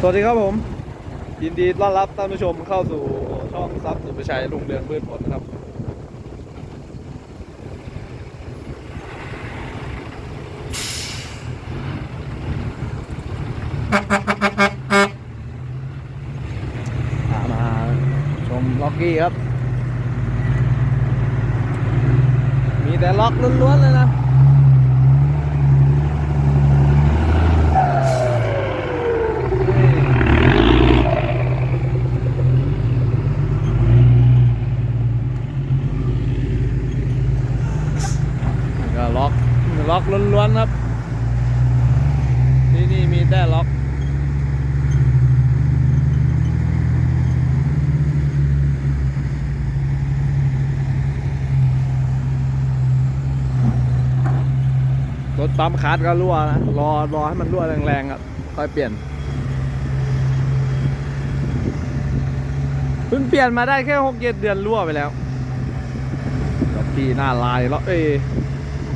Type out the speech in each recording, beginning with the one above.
สวัสดีครับผม ยินดีต้อนรับท่านผู้ชมเข้าสู่ช่องซับสุภชัยลุงเรืองพืชผลนะครับ มาชมล็อกกี้ครับ มีแต่ล็อกล้วนๆเลยนะ นี่ ก็ล็อกล็อกล้วนๆครับ ที่นี่มีแต่ล็อกรถปั๊มคาร์ดก็รั่วนะรอรอให้มันรั่วแรงๆครับค่อยเปลี่ยนเพิ่งเปลี่ยนมาได้แค่หกเจ็ดเดือนรั่วไปแล้วกับพี่หน้าลายแล้วเอ้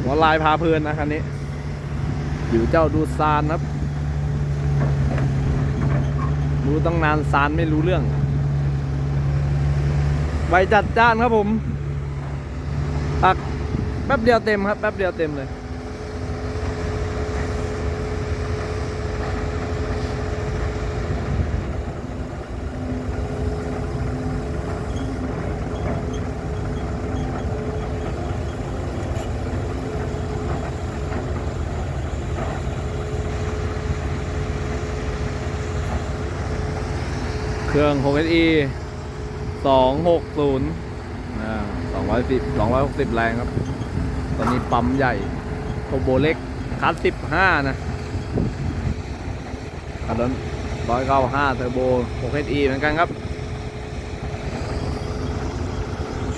หัวลายพาเพลินนะคันนี้ อยู่เจ้าดูซานครับ รู้ตั้งนานซานไม่รู้เรื่องใบจัดจ้านครับผมปักแป๊บเดียวเต็มครับ แป๊บเดียวเต็มเลย เครื่อง 6SE 260อ่า210 260 แรงครับ ตอนนี้ปั๊มใหญ่โทโบเล็กคัส15 นะคันนั้น195เทอร์โบ 6SE เหมือนกันครับ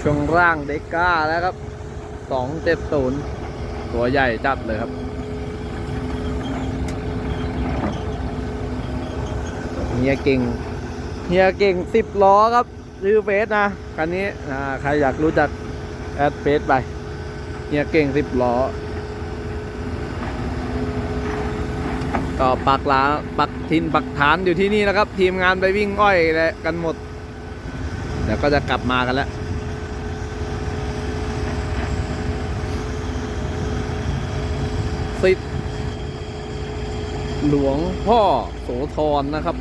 ช่วงล่างเดกก้าแล้วครับ 270 ตัวใหญ่จัดเลยครับเฮียเก่ง เฮียเก่งสิบล้อครับซื้อเฟสนะคันนี้ใครอยากรู้จักแอดเฟสไปเฮียเก่งสิบล้อก็ปักหลาปักทินปักฐานอยู่ที่นี่นะครับ ทีมงานไปวิ่งอ้อยและกันหมดเดี๋ยวก็จะกลับมากันแล้วสิทธิ์หลวงพ่อโสธรนะครับ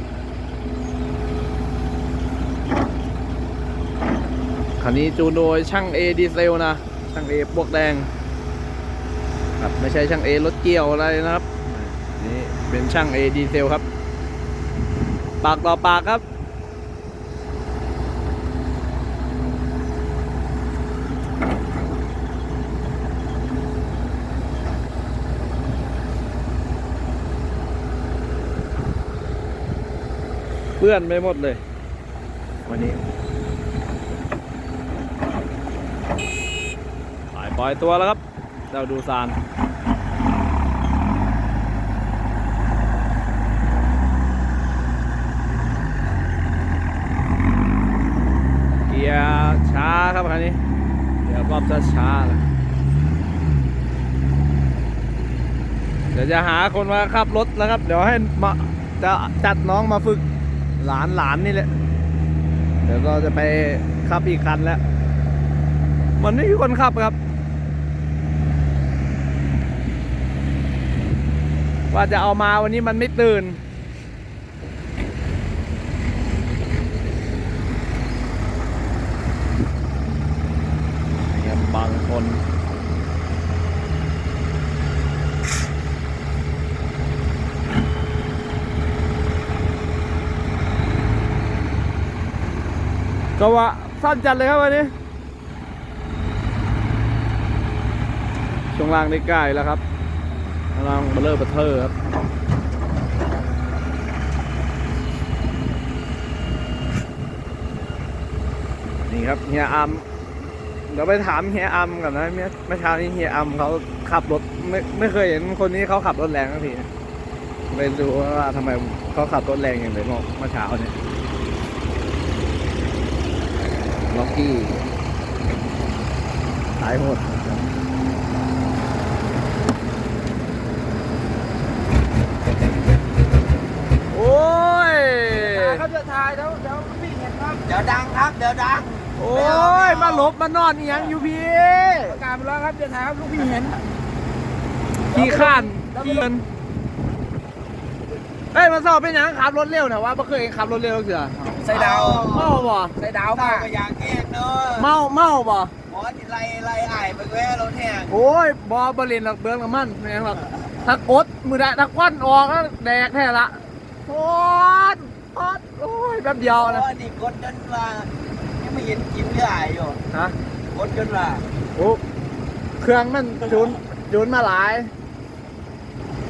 คันนี้จูนโดยช่างเอดีเซลนะ ช่างเอบวกแดงครับไม่ใช่ช่างเอรถเกี่ยวอะไรนะครับ นี่เป็นช่างเอดีเซลครับ ปากต่อปากครับเปื้อนไปหมดเลย วันนี้ ปล่ อยปล่อยตัวแล้วครับเราดูซานเกียร์ช้าครับคันนี้เกียร์รอบช้าช้าเลยเดี๋ยวจะหาคนมาขับรถแล้วครับ เดี๋ยวให้มาจะจัดน้องมาฝึกหลานหลานนี่แหละ เดี๋ยวก็จะไปขับอีกคันแล้ว มันไม่มีคนขับครับ ว่าจะเอามาวันนี้มันไม่ตื่นเนี่ยบางคนก็ว่าสั้นจัดเลยครับวันนี้ช่วงล่างได้ใกล้แล้วครับช่วง ล่างเบลเลอร์เบอร์เทอร์ครับนี่ครับเฮียอัมเดี๋ยวไปถามเฮียอัมก่อนนะเมื่อเช้านี้เฮียอัมเขาขับรถไม่ไม่เคยเห็นคนนี้เขาขับรถแรงสักทีไปดูว่าทำไมเขาขับรถแรงอย่างไรเมื่อเช้าเนี่ยล็อกกี้สายหด โอ้ย ครับจะ ถ่ายเดี๋ยวเดี๋ยวพี่เห็นครับเดี๋ยวดังครับ เดี๋ยวดังโอ้ยมาหลบมานอนอีหยังอยู่พี่ประกาศไปแล้วครับจะถ่ายครับลูกพี่เห็นขี้ข้านขี้เงินเอ้ยมาสอบเป็นหยังขับรถเร็วนะว่าไม่เคยเห็นขับรถเร็วเสือใส่ดาวเมาบ่ใส่ดาวมาก็อยากแห้งเนอะเมาเมาบ่หมอที่ไล่ไล่ไอ้ไปแว่รถแห้งโอ้ยบอบริเวณหลักเบืองกับมันแม่งหรอกถ้ากดมือได้ถ้าควันออกแล้วแดกแท้ละโอ้ยโอ๊ยโอ้ย แป๊บเดียวนะโอ้นี่กดจนว่ายังไม่เห็นกินเรื่อยอยู่ฮะกดจนว่าโอ้เครื่องมันจูนจูนมาหลาย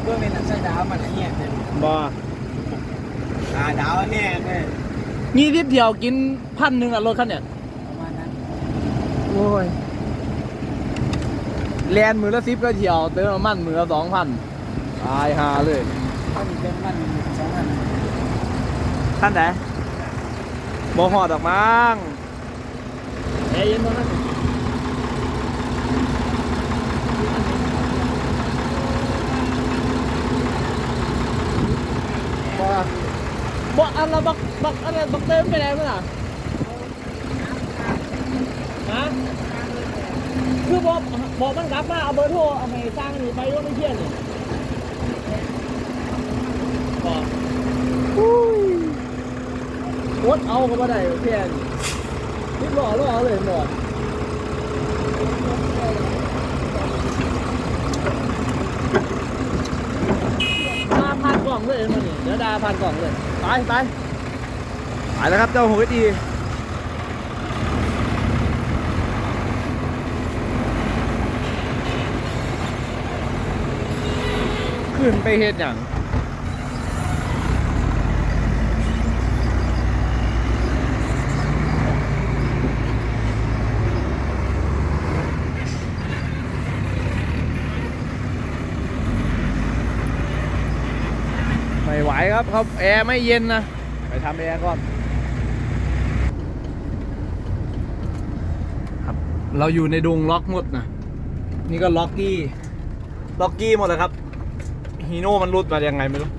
เพื่อเป็นใส่ดาวมันแห้งเลยบ่อ่าดาวแห้งเลยงี้ทิพเดียวกินพันหนึ่งอะรถคันเนี่ยประมาณนั้นโอ้ยแลนมือละสิบก็เที่ยวเติมน้ำมันมือละสองพันตายหาเลยถ้ามีเป็นมันสองพันท่านไหน บ่หอดออกมั้งแอร์เย็นมั้งบ่บ่อันละบักบักอะไรบักเติมไปไหนมั้งอะฮะคือบอกบอกมันกลับมาเอาเบอร์โทรเอาให้สร้างนี่ไปว่าไม่เที่ยนนี่บอก อุ้ยโคตรเอาก็มาได้เพียนนี่หล่อหล่อเลยหล่อดาพันกล่องเลยมันนี่เดี๋ยวดาพันกล่องเลยไปไปไปแล้วครับเจ้าหัวดีขึ้นไปเฮ็ดอย่าง ไม่ไหวครับครับแอร์ไม่เย็นนะ ไปทำแอร์ก่อนครับเราอยู่ในดงล็อกหมดนะนี่ก็ล็อกกี้ ล็อกกี้หมดเลยครับฮีโน่มันรุดมายังไงไม่รู้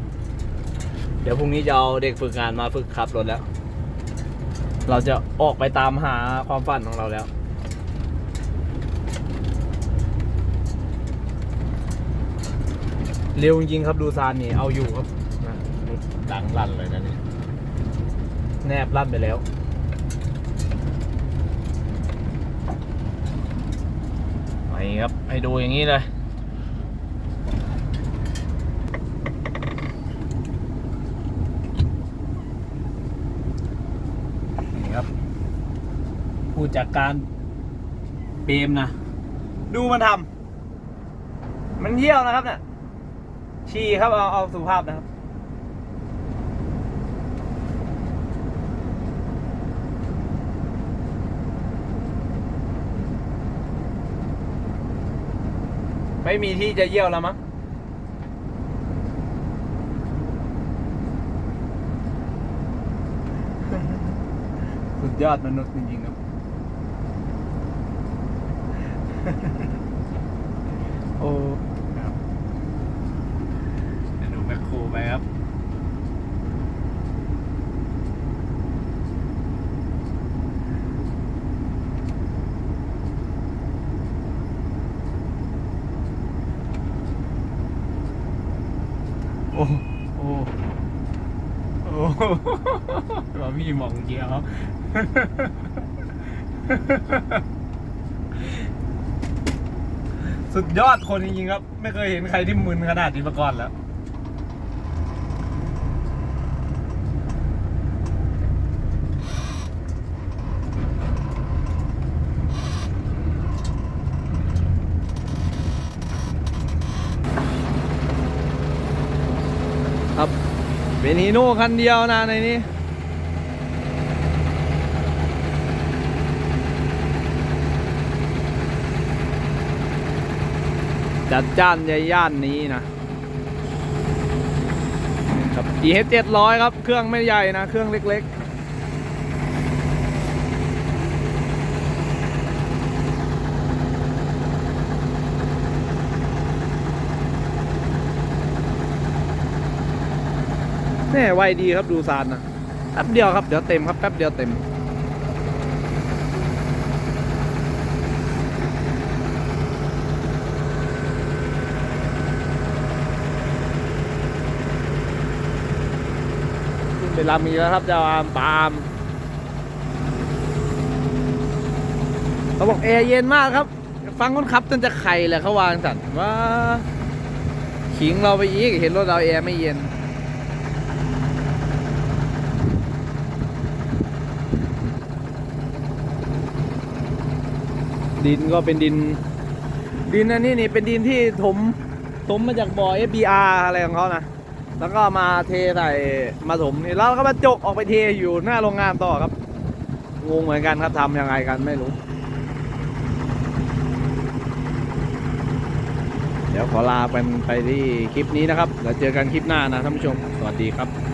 เดี๋ยวพรุ่งนี้จะเอาเด็กฝึกงานมาฝึกขับรถแล้ว เราจะออกไปตามหาความฝันของเราแล้วเร็วจริงๆครับดูซานนี่เอาอยู่ครับ ดังลั่นเลยนะนี่แนบลั่นไปแล้วไปครับ ให้ดูอย่างนี้เลย นี่ครับผู้จัดการเปรมนะ ดูมันทำมันเยี่ยวนะครับเนี่ย ชีครับ เอา เอาสุภาพนะครับ ไม่มีที่จะเยี่ยวแล้วมั้งสุดยอดมนุษย์จริงๆครับโอ้ครับ เดี๋ยวดูแมคโครไปครับ โอ้โอ้โอ้ว่ามีหมองเดียวสุดยอดคนจริงๆครับ ไม่เคยเห็นใครที่มึนขนาดนี้มาก่อนแล้ว ครับ เป็ นฮีโน่คันเดียวนะในนี้จัดจ้านในย่านนี้นะครับ EH 700 ครับ เครื่องไม่ใหญ่นะ เครื่องเล็ก ๆ แน่ไวดีครับดูซานนะแป๊บเดียวครับเดี๋ยวเต็มครับแป๊บเดียวเต็มขึ้นไปลำมีแล้วครับจะอามปาล์มเขาบอกแอร์เย็นมากครับ ฟังคนขับจนจะไข่แหละเขาวางสัตว์ว่า ขิงเราไปอีกเห็นรถเราแอร์ไม่เย็น ดินก็เป็นดิน ดินอันนี้นี่เป็นดินที่ถมถมมาจากบ่อ FBR อะไรของเขานะแล้วก็มาเทใส่มาถมนี่แล้วก็มาจกออกไปเทอยู่หน้าโรงงานต่อครับงงเหมือนกันครับทำยังไงกันไม่รู้ เดี๋ยวขอลาไปไปที่คลิปนี้นะครับแล้วเจอกันคลิปหน้านะท่านผู้ชม สวัสดีครับ